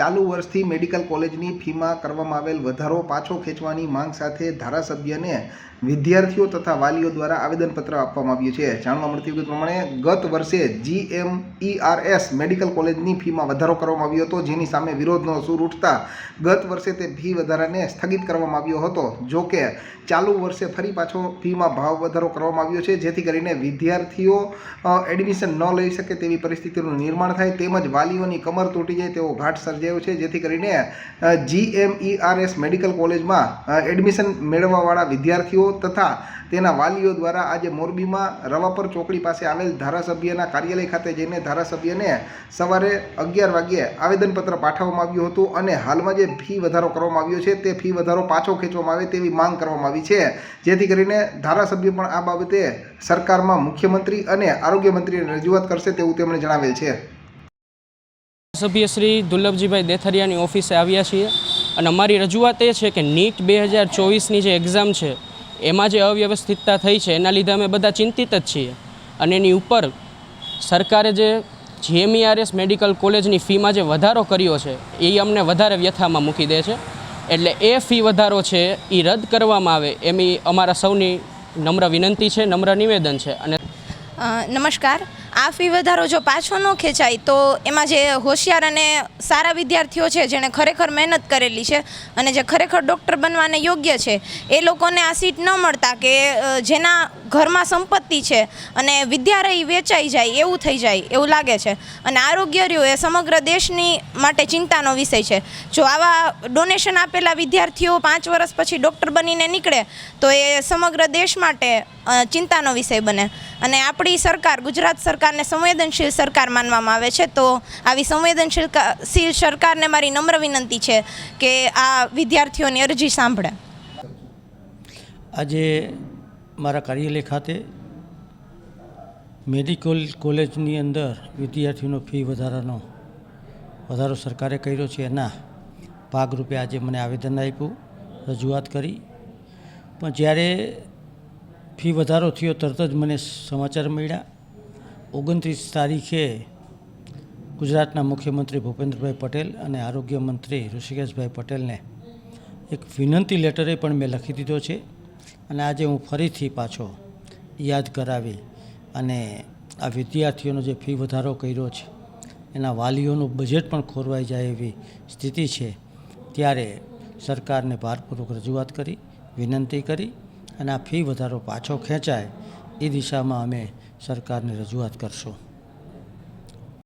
ચાલુ વર્ષથી મેડિકલ કોલેજની ફીમાં કરવામાં આવેલ વધારો પાછો ખેંચવાની માંગ સાથે ધારાસભ્યને વિદ્યાર્થીઓ તથા વાલીઓ દ્વારા આવેદનપત્ર આપવામાં આવ્યું છે. જાણવા મળતી વિગત પ્રમાણે ગત વર્ષે જીએમઈઆરએસ મેડિકલ કોલેજની ફીમાં વધારો કરવામાં આવ્યો હતો, જેની સામે વિરોધનો સૂર ઉઠતા ગત વર્ષે તે ફી વધારાને સ્થગિત કરવામાં આવ્યો હતો. જો કે, ચાલુ વર્ષે ફરી પાછો ફીમાં ભાવ વધારો કરવામાં આવ્યો છે, જેથી કરીને વિદ્યાર્થીઓ એડમિશન ન લઈ શકે તેવી પરિસ્થિતિનું નિર્માણ થાય, તેમજ વાલીઓની કમર તૂટી જાય તેવો ઘાટ સર્જાયો છે, જેથી કરીને જીએમઈઆરએસ મેડિકલ કોલેજમાં એડમિશન મેળવવાવાળા વિદ્યાર્થીઓ તથા તેના વાલીઓ દ્વારા આજે મોરબીમાં રવાપર ચોકડી પાસે આવેલ ધારાસભ્યના કાર્યાલય ખાતે જઈને ધારાસભ્યને સવારે અગિયાર વાગ્યે આવેદનપત્ર પાઠવવામાં આવ્યું હતું અને હાલમાં જે ફી વધારો કરવામાં આવ્યો છે, તે ફી વધારો પાછો ખેંચવામાં આવે તેવી માંગ કરવામાં આવી છે. જેથી કરીને ધારાસભ્ય પણ આ બાબતે સરકારમાં મુખ્યમંત્રી અને આરોગ્ય મંત્રીને રજૂઆત કરશે તેવું તેમણે જણાવેલ છે. સભ્ય શ્રી દુર્લભજીભાઈ દેથરિયાની ઓફિસે આવ્યા છીએ. અને અમારી રજૂઆત એ છે કે નીટ બે હજાર ચોવીસની જે એક્ઝામ છે, એમાં જે અવ્યવસ્થિતતા થઈ છે, એના લીધે અમે બધા ચિંતિત જ છીએ. અને એની ઉપર સરકારે જે જીએમઈઆરએસ મેડિકલ કોલેજની ફીમાં જે વધારો કર્યો છે, એ અમને વધારે વ્યથામાં મૂકી દે છે. એટલે એ ફી વધારો છે, એ રદ કરવામાં આવે, એમી અમારા સૌની નમ્ર વિનંતી છે, નમ્ર નિવેદન છે. અને નમસ્કાર. આ ફી વધારો જો પાછો ન ખેંચાય, તો એમાં જે હોશિયાર અને સારા વિદ્યાર્થીઓ છે, જેણે ખરેખર મહેનત કરેલી છે અને જે ખરેખર ડૉક્ટર બનવાને યોગ્ય છે, એ લોકોને આ સીટ ન મળતા કે જેના ઘરમાં સંપત્તિ છે અને વિદ્યાલય વેચાઈ જાય, એવું થઈ જાય, એવું લાગે છે. અને આરોગ્ય રહ્યું એ સમગ્ર દેશની માટે ચિંતાનો વિષય છે. જો આવા ડોનેશન આપેલા વિદ્યાર્થીઓ પાંચ વર્ષ પછી ડૉક્ટર બનીને નીકળે, તો એ સમગ્ર દેશ માટે ચિંતાનો વિષય બને. અને આપણી સરકાર, ગુજરાત સરકારને સંવેદનશીલ સરકાર માનવામાં આવે છે, તો આવી સંવેદનશીલ શીલ સરકારને મારી નમ્ર વિનંતી છે કે આ વિદ્યાર્થીઓની અરજી સાંભળે. આજે મારા કાર્યાલય ખાતે મેડિકલ કોલેજની અંદર વિદ્યાર્થીઓનો ફી વધારાનો, વધારો સરકારે કર્યો છે. એના ભાગરૂપે આજે મને આવેદન આપ્યું, રજૂઆત કરી. પણ જ્યારે ફી વધારો થયો, તરત જ મને સમાચાર મળ્યા. ઓગણત્રીસ તારીખે ગુજરાતના મુખ્યમંત્રી ભૂપેન્દ્રભાઈ પટેલ અને આરોગ્ય મંત્રી ઋષિકેશભાઈ પટેલને એક વિનંતી લેટરે પણ મેં લખી દીધો છે અને આજે હું ફરીથી પાછો યાદ કરાવી અને આ વિદ્યાર્થીઓનો જે ફી વધારો કર્યો છે, એના વાલીઓનું બજેટ પણ ખોરવાઈ જાય એવી સ્થિતિ છે, ત્યારે સરકારને ભારપૂર્વક રજૂઆત કરી, વિનંતી કરી અને આ ફી વધારો પાછો ખેંચાય એ દિશામાં અમે સરકારને રજૂઆત કરશું.